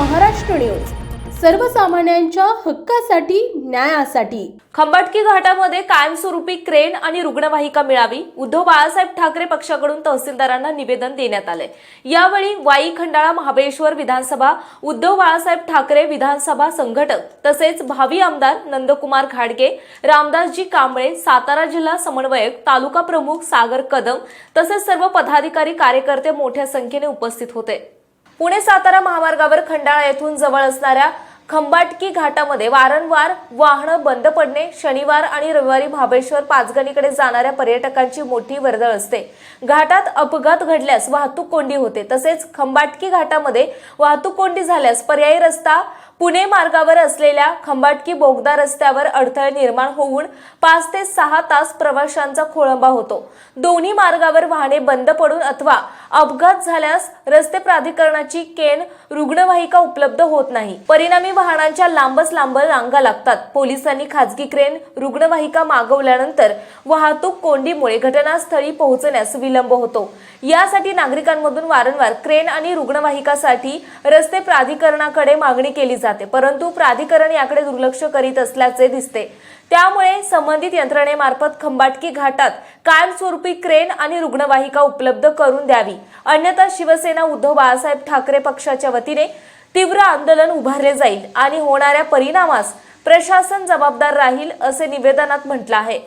Maharashtra news. सर्वसामान्यांच्या हक्कासाठी न्यायासाठी. खंबाटकी घाटामध्ये कायमस्वरूपी क्रेन आणि रुग्णवाहिका मिळावी उद्धव बाळासाहेब ठाकरे पक्षाकडून तहसीलदारांना निवेदन देण्यात आले यावेळी वाई खंडाळा महाबळेश्वर विधानसभा उद्धव बाळासाहेब ठाकरे विधानसभा संघटक तसेच भावी आमदार नंदकुमार घाडगे रामदासजी कांबळे सातारा जिल्हा समन्वयक तालुका प्रमुख सागर कदम तसेच सर्व पदाधिकारी कार्यकर्ते मोठ्या संख्येने उपस्थित होते. पुणे सातारा महामार्गावर खंडाळा येथून जवळ असणाऱ्या खंबाटकी घाटामध्ये वारंवार वाहनं बंद पडणे शनिवार आणि रविवारी महाबळेश्वर पाचगणीकडे जाणाऱ्या पर्यटकांची मोठी वर्दळ असते. घाटात अपघात घडल्यास वाहतूक कोंडी होते. तसेच खंबाटकी घाटामध्ये वाहतूक कोंडी झाल्यास पर्यायी रस्ता पुणे मार्गावर असलेल्या खंबाटकी बोगदा रस्त्यावर अडथळे निर्माण होऊन पाच ते सहा तास प्रवाशांचा खोळंबा होतो. दोन्ही मार्गावर वाहने बंद पडून अथवा अपघात झाल्यास रस्ते प्राधिकरणाची केन रुग्णवाहिका उपलब्ध होत नाही. परिणामी वाहनांच्या लांबच लांब रांगा लागतात. पोलिसांनी खाजगी क्रेन रुग्णवाहिका मागवल्यानंतर वाहतूक कोंडीमुळे घटनास्थळी पोहोचण्यास विलंब होतो. यासाठी नागरिकांमधून वारंवार क्रेन आणि रुग्णवाहिकासाठी रस्ते प्राधिकरणाकडे मागणी केली जाते परंतु प्राधिकरण याकडे दुर्लक्ष करीत असल्याचे दिसते. त्यामुळे संबंधित यंत्रणेमार्फत खंबाटकी घाटात कायमस्वरूपी क्रेन आणि रुग्णवाहिका उपलब्ध करून द्यावी. अन्यथा शिवसेना उद्धव बाळासाहेब ठाकरे पक्षाच्या वतीने तीव्र आंदोलन उभारले जाईल आणि होणाऱ्या परिणामास प्रशासन जबाबदार राहील असे निवेदनात म्हटलं आहे.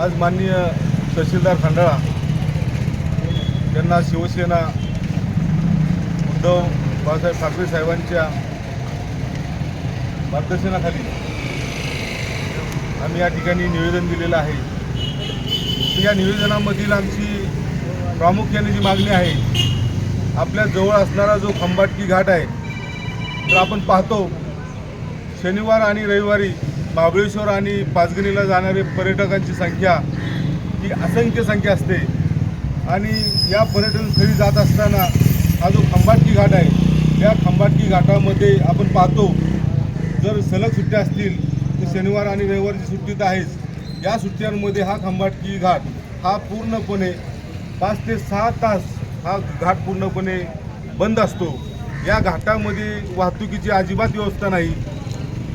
आज माननीय तहसीलदार खंडाळा यांना शिवसेना उद्धव बाळासाहेब ठाकरे साहेबांच्या मार्गदर्शनाखाली आम्ही या ठिकाणी निवेदन दिलेलं आहे. या निवेदनामधील आमची प्रामुख्याने जी मागणी आहे आपल्या जवळ असणारा जो खंबाटकी घाट आहे तर आपण पाहतो शनिवार आणि रविवारी महाबळेश्वर आणि पाचगणीला जाणारे पर्यटकांची संख्या ही असंख्य संख्या असते. आणि या पर्यटन स्थळी जात असताना हा जो खंबाटकी घाट आहे या खंबाटकी घाटामध्ये आपण पाहतो जर सलग सुट्ट्या असतील तर शनिवार आणि रविवारची सुट्टी तर आहेच. या सुट्ट्यांमध्ये हा खंबाटकी घाट हा पूर्णपणे पाच ते सहा तास हा घाट पूर्णपणे बंद असतो. या घाटामध्ये वाहतुकीची अजिबात व्यवस्था नाही.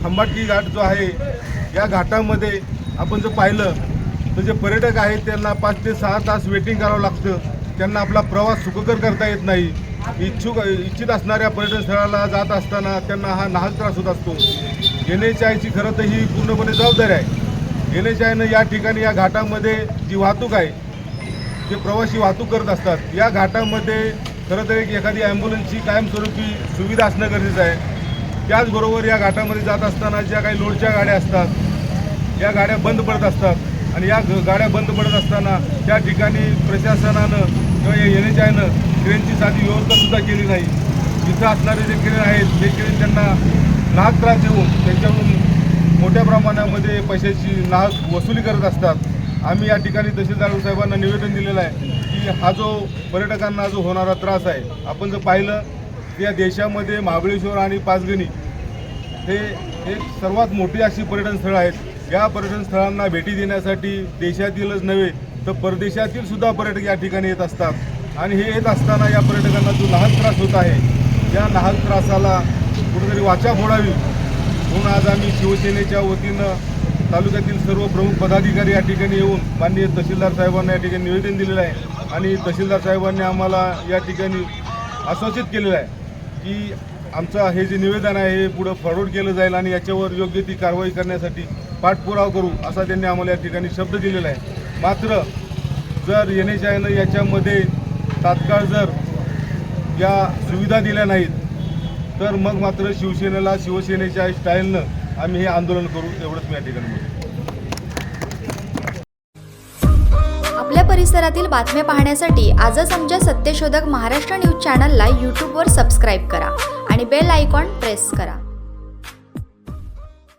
खंबाटकी घाट जो आहे या घाटामध्ये आपण जर पाहिलं तर जे पर्यटक आहेत त्यांना पाच ते सहा तास वेटिंग करावं लागतं. त्यांना आपला प्रवास सुखकर करता येत नाही. इच्छुक इच्छित असणाऱ्या पर्यटन स्थळाला जात असताना त्यांना हा नाहक त्रास होत असतो. एन एच आयची खरं तर ही पूर्णपणे जबाबदारी आहे. एन एच आयनं या ठिकाणी या घाटामध्ये जी वाहतूक आहे जे प्रवासी वाहतूक करत असतात या घाटामध्ये खरं तर एक एखादी ॲम्ब्युलन्सची कायमस्वरूपी सुविधा असणं गरजेचं आहे. त्याचबरोबर या घाटामध्ये जात असताना ज्या काही लोडच्या गाड्या असतात या गाड्या बंद पडत असतात आणि या ग- गाड्या बंद पडत असताना त्या ठिकाणी प्रशासनानं किंवा एन एच आयनं ट्रेनची साधी व्यवस्थासुद्धा केली नाही. तिथं असणारे जे क्रेन आहेत ते क्रेन त्यांना नाहक त्रास देऊन त्यांच्याकडून मोठ्या प्रमाणामध्ये पैशाची नाहक वसुली करत असतात. आम्ही या ठिकाणी तहसीलदार साहेबांना निवेदन दिलेलं आहे की हा जो पर्यटकांना जो होणारा त्रास आहे आपण जर पाहिलं या देशामध्ये महाबळेश्वर आणि पाचगणी हे एक सर्वात मोठी अशी पर्यटन स्थळं आहेत. या पर्यटन स्थळांना भेटी देण्यासाठी देशातीलच नव्हे तर परदेशातील सुद्धा पर्यटक या ठिकाणी येत असतात. आणि हे येत असताना या पर्यटकांना जो लहान त्रास होत आहे या लहान त्रासाला कुठेतरी वाचा फोडावी. म्हणून आज आम्ही शिवसेनेच्या वतीनं तालुक्यातील सर्व प्रमुख पदाधिकारी या ठिकाणी येऊन माननीय तहसीलदार साहेबांना या ठिकाणी निवेदन दिलेलं आहे. आणि तहसीलदार साहेबांनी आम्हाला या ठिकाणी आश्वासित केलेलं आहे की आमचं हे जे निवेदन आहे हे पुढं फॉरवर्ड केलं जाईल आणि याच्यावर योग्य ती कारवाई करण्यासाठी पाठपुरावा करू असा त्यांनी आम्हाला या ठिकाणी शब्द दिलेला आहे. मात्र जर एन एच आयनं याच्यामध्ये तात्काळ जर या सुविधा दिल्या नाहीत तर मग मात्र शिवसेनेला शिवसेनेच्या स्टाईलनं आम्ही हे आंदोलन करू एवढंच मी या ठिकाणी बोलतो आपल्या परिसरातील बातम्या पाहण्यासाठी आजच आमच्या सत्यशोधक महाराष्ट्र न्यूज चॅनलला यूट्यूबवर सबस्क्राईब करा आणि बेल आयकॉन प्रेस करा.